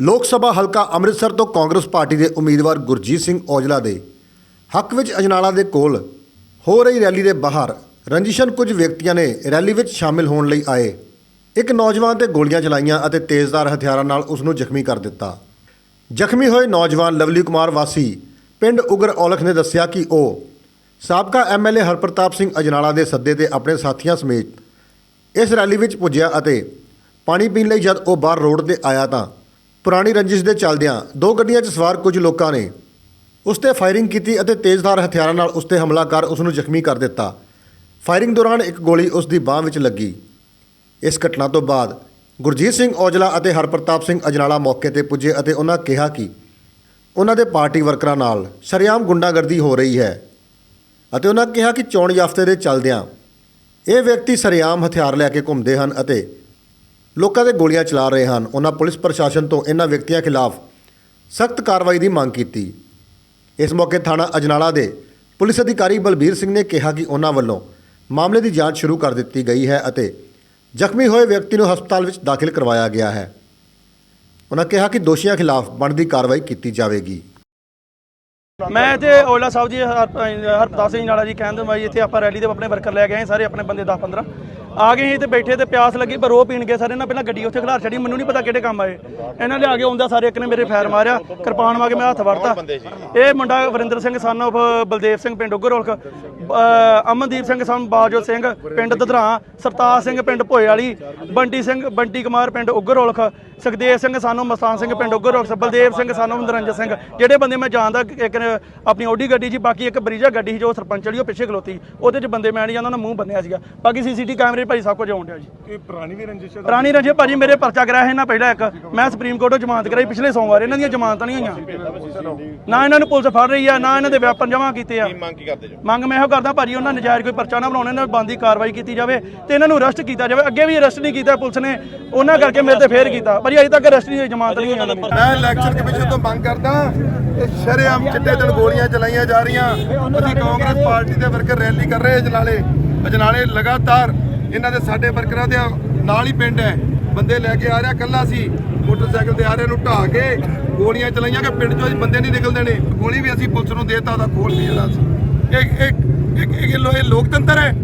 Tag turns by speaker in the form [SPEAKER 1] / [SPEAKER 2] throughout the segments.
[SPEAKER 1] ਲੋਕ ਸਭਾ ਹਲਕਾ ਅੰਮ੍ਰਿਤਸਰ ਤੋਂ ਕਾਂਗਰਸ ਪਾਰਟੀ ਦੇ ਉਮੀਦਵਾਰ ਗੁਰਜੀਤ ਸਿੰਘ ਔਜਲਾ ਦੇ ਹੱਕ ਵਿੱਚ ਅਜਨਾਲਾ ਦੇ ਕੋਲ ਹੋ ਰਹੀ ਰੈਲੀ ਦੇ ਬਾਹਰ ਰੰਜਿਸ਼ਨ ਕੁਝ ਵਿਅਕਤੀਆਂ ਨੇ ਰੈਲੀ ਵਿੱਚ ਸ਼ਾਮਿਲ ਹੋਣ ਲਈ ਆਏ। ਇੱਕ ਨੌਜਵਾਨ ਤੇ ਗੋਲੀਆਂ ਚਲਾਈਆਂ ਅਤੇ ਤੇਜ਼ਧਾਰ ਹਥਿਆਰਾਂ ਨਾਲ ਉਸ ਨੂੰ ਜ਼ਖਮੀ ਕਰ ਦਿੱਤਾ। ਜ਼ਖਮੀ ਹੋਏ ਨੌਜਵਾਨ ਲਵਲੀ ਕੁਮਾਰ ਵਾਸੀ, ਪਿੰਡ ਉਗਰ ਔਲਖ ਨੇ ਦੱਸਿਆ ਕਿ ਉਹ ਸਾਬਕਾ ਐਮਐਲਏ ਹਰਪ੍ਰਤਾਪ ਸਿੰਘ ਅਜਨਾਲਾ ਦੇ ਸੱਦੇ ਤੇ ਆਪਣੇ ਸਾਥੀਆਂ ਸਮੇਤ ਇਸ ਰੈਲੀ ਵਿੱਚ ਪੁੱਜਿਆ ਅਤੇ ਪਾਣੀ ਪੀਣ ਲਈ ਜਦ ਉਹ ਬਾਹਰ ਰੋਡ ਤੇ ਆਇਆ ਤਾਂ ਪੁਰਾਣੀ ਰੰਜਿਸ਼ ਦੇ ਚੱਲਦਿਆਂ ਦੋ ਗੱਡੀਆਂ 'ਚ ਸਵਾਰ ਕੁਝ ਲੋਕਾਂ ਨੇ ਉਸ ਤੇ ਫਾਇਰਿੰਗ ਕੀਤੀ ਅਤੇ ਤੇਜ਼ਧਾਰ ਹਥਿਆਰਾਂ ਨਾਲ ਉਸ ਤੇ ਹਮਲਾ ਕਰ ਉਸ ਨੂੰ ਜ਼ਖਮੀ ਕਰ ਦਿੱਤਾ। ਫਾਇਰਿੰਗ ਦੌਰਾਨ ਇੱਕ ਗੋਲੀ ਉਸ ਦੀ ਬਾਹ ਵਿੱਚ ਲੱਗੀ। ਇਸ ਘਟਨਾ ਤੋਂ ਬਾਅਦ ਗੁਰਜੀਤ ਸਿੰਘ ਔਜਲਾ ਅਤੇ ਹਰਪ੍ਰਤਾਪ ਸਿੰਘ ਅਜਨਾਲਾ ਮੌਕੇ ਤੇ ਪੁੱਜੇ ਅਤੇ ਉਹਨਾਂ ਕਿਹਾ ਕਿ ਉਹਨਾਂ ਦੇ ਪਾਰਟੀ ਵਰਕਰਾਂ ਨਾਲ ਸ਼ਰੇਆਮ ਗੁੰਡਾਗਰਦੀ ਹੋ ਰਹੀ ਹੈ ਅਤੇ ਉਹਨਾਂ ਕਿਹਾ ਕਿ ਚੋਣ ਯਾਫਤੇ ਦੇ ਚੱਲਦਿਆਂ ਇਹ ਵਿਅਕਤੀ ਸ਼ਰੇਆਮ ਹਥਿਆਰ ਲੈ ਕੇ ਘੁੰਮਦੇ ਹਨ ਅਤੇ ਲੋਕਾਂ 'ਤੇ ਗੋਲੀਆਂ ਚਲਾ ਰਹੇ ਹਨ। ਉਹਨਾਂ ਪੁਲਿਸ ਪ੍ਰਸ਼ਾਸਨ ਤੋਂ ਇਹਨਾਂ ਵਿਅਕਤੀਆਂ ਖਿਲਾਫ ਸਖਤ ਕਾਰਵਾਈ ਦੀ ਮੰਗ ਕੀਤੀ। ਇਸ ਮੌਕੇ ਥਾਣਾ ਅਜਨਾਲਾ ਦੇ ਪੁਲਿਸ ਅਧਿਕਾਰੀ ਬਲਬੀਰ ਸਿੰਘ ਨੇ ਕਿਹਾ ਕਿ ਉਹਨਾਂ ਵੱਲੋਂ ਮਾਮਲੇ ਦੀ ਜਾਂਚ ਸ਼ੁਰੂ ਕਰ ਦਿੱਤੀ ਗਈ ਹੈ ਅਤੇ ਜ਼ਖਮੀ ਹੋਏ ਵਿਅਕਤੀ ਨੂੰ ਹਸਪਤਾਲ ਵਿੱਚ ਦਾਖਲ ਕਰਵਾਇਆ ਗਿਆ ਹੈ। ਉਹਨਾਂ ਕਿਹਾ ਕਿ ਦੋਸ਼ੀਆਂ ਖਿਲਾਫ ਬਣਦੀ ਕਾਰਵਾਈ ਕੀਤੀ ਜਾਵੇਗੀ।
[SPEAKER 2] ਮੈਂ ਇੱਥੇ ਓਲਾ ਸਾਹਿਬ ਜੀ, ਹਰ- ਸਿੰਘ ਨਾਲਾ ਜੀ ਕਹਿੰਦੇ ਮੈਂ ਇੱਥੇ ਆਪਾਂ ਰੈਲੀ ਦੇ ਆਪਣੇ ਵਰਕਰ ਲੈ ਕੇ ਆਏ, ਸਾਰੇ ਆਪਣੇ ਬੰਦੇ 10 15 ਆ ਗਏ ਸੀ ਤੇ ਬੈਠੇ ਤੇ ਪਿਆਸ ਲੱਗੀ, ਪਰ ਉਹ ਪੀਣ ਗਏ ਸਾਰੇ। ਇਹਨਾਂ ਪਹਿਲਾਂ ਗੱਡੀ ਉੱਥੇ ਖਲਾਰ ਛੱਡੀ, ਮੈਨੂੰ ਨਹੀਂ ਪਤਾ ਕਿਹੜੇ ਕੰਮ ਆਏ। ਇਹਨਾਂ ਲਿਆ ਕੇ ਆਉਂਦਾ ਸਾਰੇ, ਇੱਕ ਨੇ ਮੇਰੇ ਫੈਰ ਮਾਰਿਆ, ਕਿਰਪਾਨ ਵਾ ਕੇ ਮੈਂ ਹੱਥ ਵੜਤਾ ਇਹ ਮੁੰਡਾ ਵਰਿੰਦਰ ਸਿੰਘ ਸਨ of ਬਲਦੇਵ ਸਿੰਘ, ਪਿੰਡ ਉਗਰੋਲਖ ਅਮਨਦੀਪ ਸਿੰਘ ਸਨ ਬਾਜੋ ਸਿੰਘ, ਪਿੰਡ ਦਧਰਾ, ਸਰਤਾਜ ਸਿੰਘ, ਪਿੰਡ ਭੋਏ ਵਾਲੀ ਬੰਟੀ ਸਿੰਘ, ਬੰਟੀ ਕੁਮਾਰ, ਪਿੰਡ ਉਗਰੋਲਖ ਸੁਖਦੇਵ ਸਿੰਘ ਸਾਨੂੰ ਮਸਤਾਨ ਸਿੰਘ, ਪਿੰਡ ਉਗਰੋਲਖ ਬਲਦੇਵ ਸਿੰਘ ਸਾਨੂੰ ਨਰਿੰਦਰ ਸਿੰਘ। ਜਿਹੜੇ ਬੰਦੇ ਮੈਂ ਜਾਣਦਾ, ਇੱਕ ਨੇ ਆਪਣੀ ਓਡੀ ਗੱਡੀ 'ਚ, ਬਾਕੀ ਇੱਕ ਬਰੀਜਾ ਗੱਡੀ ਸੀ ਜੋ ਸਰਪੰਚ ਵਾਲੀ, ਉਹ ਪਿੱਛੇ ਖਲੋਤੀ। ਉਹਦੇ 'ਚ ਬੰਦੇ ਮੈਂ ਨਹੀਂ ਜਾਂਦਾ ਉਹਨਾਂ ਦਾ ਮੂੰਹ ਬੰਨਿਆ ਸੀਗਾ। ਬਾਕੀ ਸੀਸੀਟੀ ਕੈਮਰੇ 'ਚ ਭਾਈ ਸਭ ਕੁਝ ਆਉਣ ਡਿਆ ਜੀ।
[SPEAKER 3] ਇਹ ਪੁਰਾਣੀ ਵੀ ਰੰਜਿਸ਼ ਹੈ?
[SPEAKER 2] ਪੁਰਾਣੀ ਰੰਜੇ ਭਾਜੀ ਮੇਰੇ ਪਰਚਾ ਕਰਾਇਆ ਸੀ ਇਹਨਾਂ ਪਹਿਲਾਂ ਇੱਕ। ਮੈਂ ਸੁਪਰੀਮ ਕੋਰਟੋਂ ਜ਼ਮਾਨਤ ਕਰਾਈ ਪਿਛਲੇ ਸੋਮਵਾਰ ਇਹਨਾਂ ਦੀਆਂ ਜ਼ਮਾਨਤਾਂ ਨਹੀਂ ਹੋਈਆਂ ਨਾ ਇਹਨਾਂ ਨੂੰ ਪੁਲਿਸ ਫੜ ਰਹੀ ਆ ਨਾ ਇਹਨਾਂ ਦੇ ਵੈਪਨ ਜਮ੍ਹਾਂ ਕੀਤੇ ਆ।
[SPEAKER 3] ਮੰਗ ਕੀ ਕਰਦੇ ਜੋ?
[SPEAKER 2] ਮੰਗ ਮੈਂ ਇਹੋ ਕਰਦਾ ਭਾਜੀ ਉਹਨਾਂ ਨਜਾਇਜ਼ ਕੋਈ ਪਰਚਾ ਨਾ ਬਣਾਉਣੇ ਇਹਨਾਂ ਬੰਦੀ ਕਾਰਵਾਈ ਕੀਤੀ ਜਾਵੇ ਤੇ ਇਹਨਾਂ ਨੂੰ ਅਰੈਸਟ ਕੀਤਾ ਜਾਵੇ। ਅੱਗੇ ਵੀ ਅਰੈਸਟ ਨਹੀਂ ਕੀਤਾ ਪੁਲਿਸ ਨੇ ਉਹਨਾਂ ਕਰਕੇ ਮੇਰੇ ਤੇ ਫੇਰ ਕੀਤਾ। ਭਾਜੀ ਅਜੇ ਤੱਕ ਅਰੈਸਟ ਨਹੀਂ ਹੋਈ ਜ਼ਮਾਨਤ ਨਹੀਂ ਹੋਈ
[SPEAKER 3] ਮੈਂ ਇਲੈਕਸ਼ਨ ਕਮਿਸ਼ਨ ਤੋਂ ਮੰਗ ਕਰਦਾ ਕਿ ਸ਼ਰੇਆਮ ਚਿੱਟੇ ਦਿਨ ਗੋਲੀਆਂ ਚਲਾਈਆਂ ਜਾ ਰਹੀਆਂ। ਅਸੀਂ ਕਾਂਗਰਸ ਪਾਰਟੀ ਦੇ ਵਰਕਰ ਰੈਲੀ ਕਰ ਰਹੇ ਅਜਨਾਲੇ ਅਜਨਾਲੇ ਲਗਾਤਾਰ ਇਹਨਾਂ ਦੇ ਸਾਡੇ ਵਰਕਰਾਂ ਦੇ ਨਾਲ ਹੀ ਪਿੰਡ ਹੈ। ਬੰਦੇ ਲੈ ਕੇ ਆ ਰਿਹਾ ਕੱਲਾ ਸੀ। ਮੋਟਰਸਾਈਕਲ ਤੇ ਆ ਰਿਹਾ ਨੂੰ ਢਾਹ ਕੇ ਗੋਲੀਆਂ ਚਲਾਈਆਂ ਕਿ ਪਿੰਡ ਚੋਂ ਬੰਦੇ ਨਹੀਂ ਨਿਕਲਦੇ ਨੇ। ਗੋਲੀ ਵੀ ਅਸੀਂ ਪੁਲਿਸ ਨੂੰ ਦੇਤਾ ਉਹਦਾ ਖੋਲ ਵੀ ਜਿਹੜਾ ਸੀ। ਇਹ ਇਹ ਇਹ- ਲੋਕਤੰਤਰ ਹੈ।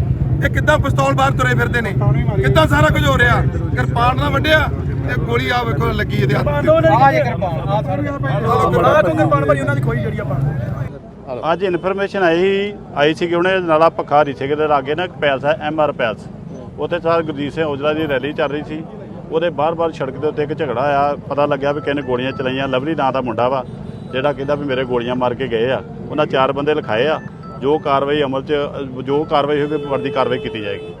[SPEAKER 3] ਇਹ ਕਿੱਦਾਂ ਪਿਸਤੌਲ ਬਾਹਰ ਤੁਰੇ ਫਿਰਦੇ ਨੇ? ਕਿੱਦਾਂ ਸਾਰਾ ਕੁਝ ਹੋ ਰਿਹਾ? ਕਿਰਪਾਨ ਨਾਲ ਵੱਢਿਆ ਤੇ ਗੋਲੀ ਆ ਵੇਖੋ ਲੱਗੀ ਇਹਦੇ ਹੱਥ ਤੇ।
[SPEAKER 2] ਆ ਜੇ ਕਿਰਪਾਨ। ਆ ਤੂੰ ਕਿਰਪਾਨ। ਭਾਜੀ ਉਹਨਾਂ ਦੀ ਖੋਈ ਜਿਹੜੀ ਆਪਾਂ।
[SPEAKER 4] ਅੱਜ ਇਨਫੋਰਮੇਸ਼ਨ ਆਈ ਆਈ ਸੀ ਕਿ ਉਹਨੇ ਨਾਲਾ ਪਖਾਰੀ ਸਿੰਘ ਦੇ ਲਾਗੇ ਨਾ ਇੱਕ ਪੈਲਸ ਹੈ ਐਮ ਆਰ ਪੈਲਸ। ਉੱਥੇ ਸਰ ਗੁਰਜੀਤ ਸਿੰਘ ਔਜਲਾ ਦੀ ਰੈਲੀ ਚੱਲ ਰਹੀ ਸੀ। ਉਹਦੇ ਬਾਰ-ਬਾਰ ਸੜਕ ਦੇ ਉੱਤੇ ਇੱਕ ਝਗੜਾ ਆਇਆ ਪਤਾ ਲੱਗਿਆ ਵੀ ਕਿਹਨੇ ਗੋਲੀਆਂ ਚਲਾਈਆਂ। ਲਵਲੀ ਨਾਂ ਦਾ ਮੁੰਡਾ ਵਾ, ਜਿਹੜਾ ਕਹਿੰਦਾ ਵੀ ਮੇਰੇ ਗੋਲੀਆਂ ਮਾਰ ਕੇ ਗਏ ਆ। ਉਹਨਾਂ ਚਾਰ ਬੰਦੇ ਲਿਖਾਏ ਆ। ਜੋ ਕਾਰਵਾਈ ਅਮਲ 'ਚ, ਜੋ ਕਾਰਵਾਈ ਹੋਵੇ ਵਰਦੀ ਕਾਰਵਾਈ ਕੀਤੀ ਜਾਏਗੀ।